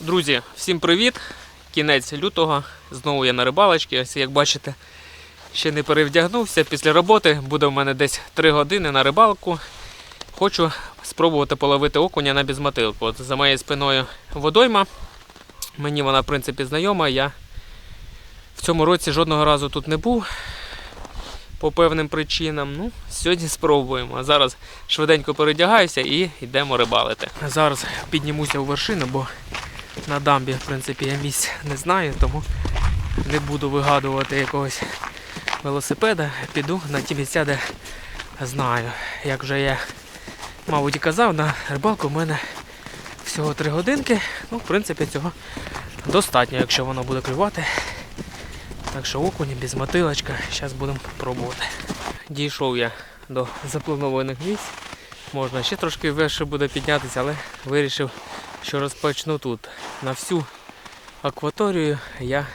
Друзі, всім привіт! Кінець лютого. Знову я на рибалочці. Ось як бачите, ще не перевдягнувся. Після роботи буде в мене десь 3 години на рибалку. Хочу спробувати половити окуня на безмотилку. От за моєю спиною водойма. Мені вона, в принципі, знайома. Я в цьому році жодного разу тут не був по певним причинам. Ну, сьогодні спробуємо. А зараз швиденько передягаюся і йдемо рибалити. Зараз піднімуся у вершину, бо на дамбі, в принципі, я місць не знаю, тому не буду вигадувати якогось велосипеда. Піду на ті місця, де знаю. Як вже я, мабуть, і казав, на рибалку в мене всього 3 годинки. Ну, в принципі, цього достатньо, якщо воно буде клювати. Так що окуні без мотилочка, зараз будемо пробувати. Дійшов я до запланованих місць. Можна ще трошки вище буде піднятися, але вирішив, що розпочну тут. На всю акваторію я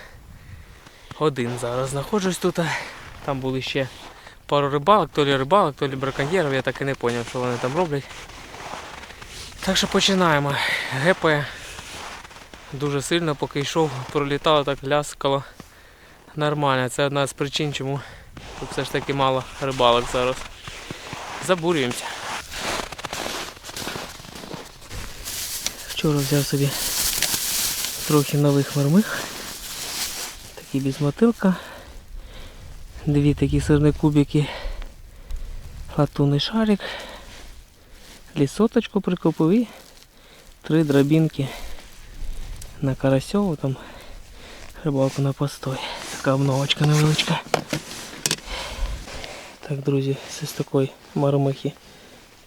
один зараз знаходжусь тут. Там були ще пару рибалок, то лі рибалок, то лі браконьєрів, я так і не зрозумів, що вони там роблять. Так що починаємо. Гепає дуже сильно, поки йшов, пролітало так ляскало. Нормально, це одна з причин, чому тут все ж таки мало рибалок зараз. Забурюємося. Вчора взяв собі трохи нових мармих. Такі без мотилка. Дві такі сирні кубики. Латунний шарик. Лісоточку прикопив і три дробінки на карасьову там рибалку на постой. Така обновочка невеличка. Так, друзі, з такої мармихи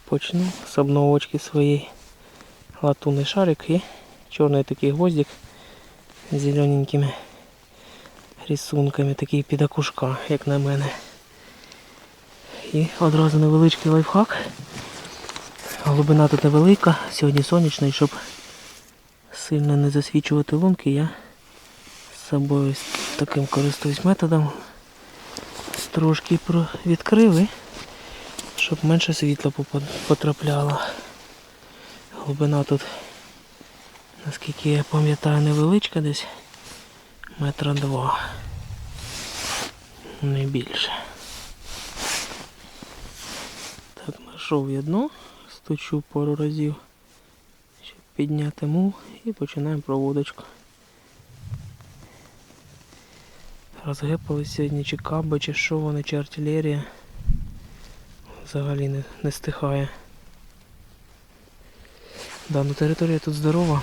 почну з обновочки своєї. Латунний шарик і чорний такий гвоздик з зелененькими рисунками, такий під окушка, як на мене. І одразу невеличкий лайфхак. Глибина тут невелика, сьогодні сонячний, щоб сильно не засвічувати лунки, я з собою таким користуюсь методом. Трошки відкрив щоб менше світла потрапляло. Глибина тут, наскільки я пам'ятаю, невеличка десь метра два. Не більше. Так, знайшов я дно, стучу пару разів, щоб підняти мул і починаємо проводочку. Розгепали сьогодні чи каби, чи що вони, чи артилерія. Взагалі не, не стихає. Да, ну територія тут здорова.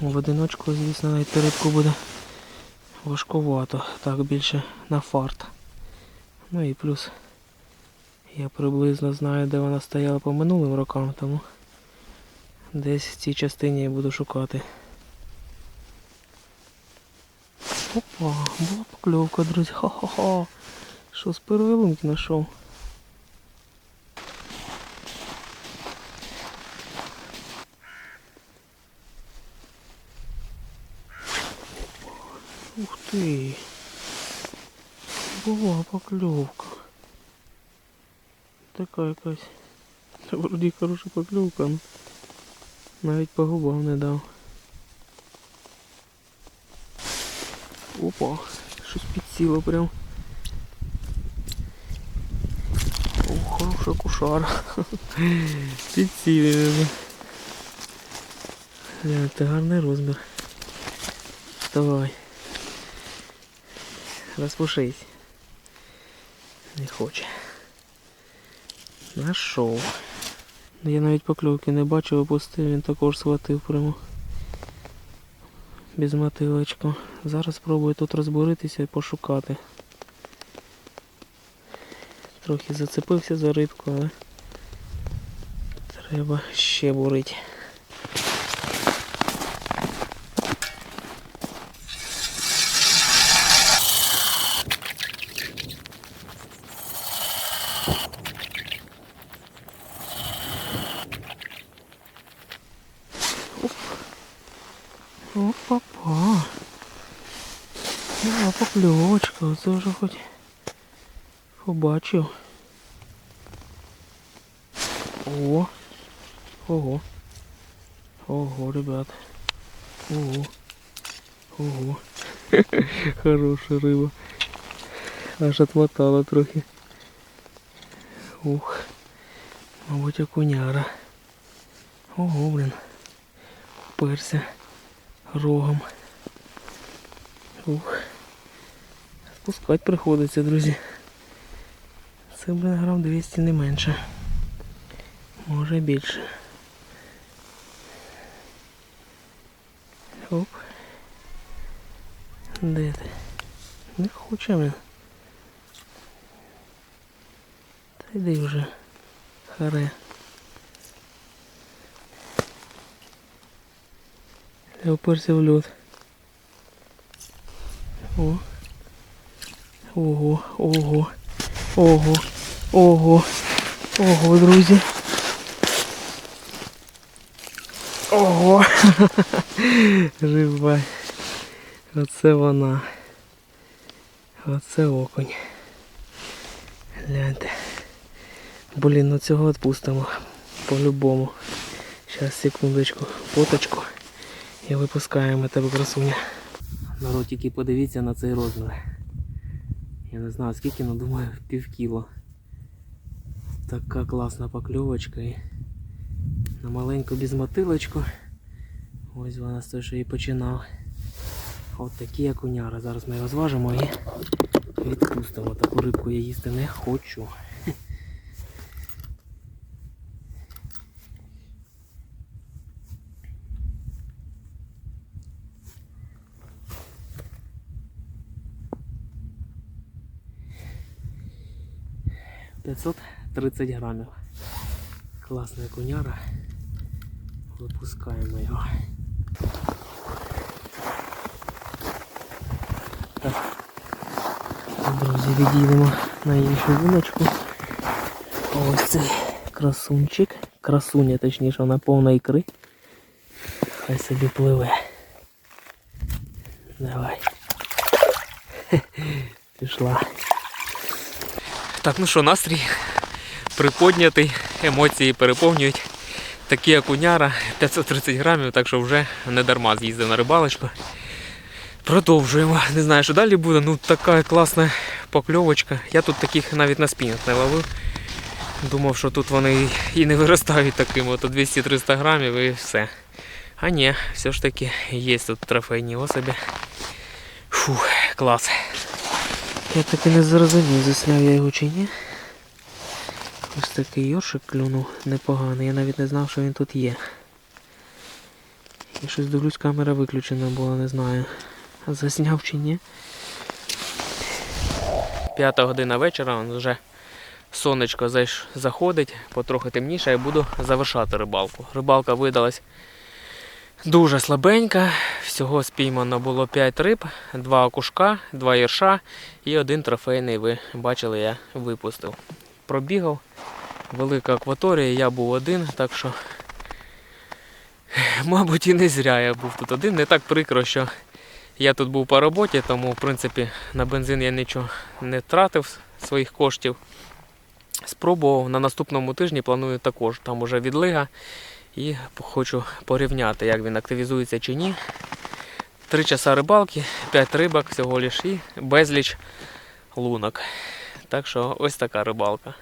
В одиночку, звісно, навіть рибку буде важкувато. Так, більше на фарт. Ну і плюс я приблизно знаю, де вона стояла по минулим рокам, тому десь в цій частині я буду шукати. Опа, була покльовка, друзі. Ха-ха-ха. Що з першої лунки знайшов? Ух ти. Була покльовка. Така якась. Це вроді хороша покльовка. ну, Навіть по губам не дав. Опа, щось підсіло прям. О, хороша кушара. Підсілили. Це гарний розмір. Давай. Розпушись. Не хоче. Нашов. Ну, Я навіть покльовки не бачив, опустив, він також схватив прямо. Без мотилочку. Зараз спробую тут розборитися і пошукати. Трохи зацепився за рибку, але треба ще бурити. Опа-па. Ну, покльовочка, оце вже хоч побачив. О, ого. Ого, ребят. Ого. Ого. Хороша риба. Аж отмотала трохи. Ух. Мабуть, окуняра. Ого, блін. Перся рогом. Ух. Спускати приходиться, друзі. Це, блін, грам 200 не менше. Може більше. Оп. Де ти? Не хоче він. Та йди вже. Харе. Я вперся в льот. О. Ого, ого, ого, ого, ого, друзі. Ого! Жива. Оце вона. Оце окунь. Гляньте. Блін, ну цього відпустимо. По-любому. Зараз, секундочку, фоточку. І випускаємо тебе красуня. Народ, тільки подивіться на цей розмір. Я не знаю скільки, але думаю пів кіло. Така класна покльовочка і на маленьку безмотилочку. Ось вона з того, що і починав. От такі окуняри. Зараз ми його зважимо і відпустимо. Таку рибку я їсти не хочу. П'ятсот тридцять грамів. Класна окуняра. Випускаємо його. Так. Друзі, відійдемо на іншу вулочку. Ось цей красунчик. Красуня, точніше, вона повна ікри. Хай собі пливе. Давай. Пішла. Так, ну що, настрій приподнятий, емоції переповнюють. Такі окуняра 530 грамів, так що вже не дарма з'їздив на рибалочку. Продовжуємо. Не знаю, що далі буде. Ну така класна покльовочка. Я тут таких навіть на спінах не ловив. Думав, що тут вони і не виростають такими, то 200-300 грамів і все. А ні, все ж таки є тут трофейні особи. Фух, клас. Я таки не зрозумів, засняв я його чи ні. Ось такий йоршик клюнув непоганий. Я навіть не знав, що він тут є. І щось дивлюсь, камера виключена була, не знаю. Засняв чи ні. П'ята година вечора, вже сонечко заходить, потрохи темніше, і буду завершати рибалку. Рибалка видалась дуже слабенька. Всього спіймано було 5 риб, 2 окушка, 2 ірша і один трофейний, ви бачили, я випустив. Пробігав. Велика акваторія, я був один, так що, мабуть, і не зря я був тут один. Не так прикро, що я тут був по роботі, тому в принципі на бензин я нічого не тратив своїх коштів. Спробував на наступному тижні планую також. Там уже відлига. І хочу порівняти, як він активізується чи ні. Три часа рибалки, 5 рибок всього лиш і безліч лунок. Так що ось така рибалка.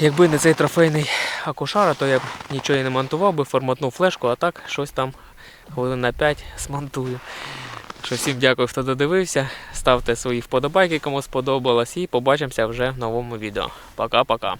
Якби не цей трофейний акушара, то я б нічого не монтував би, форматнув флешку, а так щось там хвилин на 5 смонтую. Що всім дякую, хто додивився. Ставте свої вподобайки, кому сподобалось, і побачимося вже в новому відео. Пока-пока.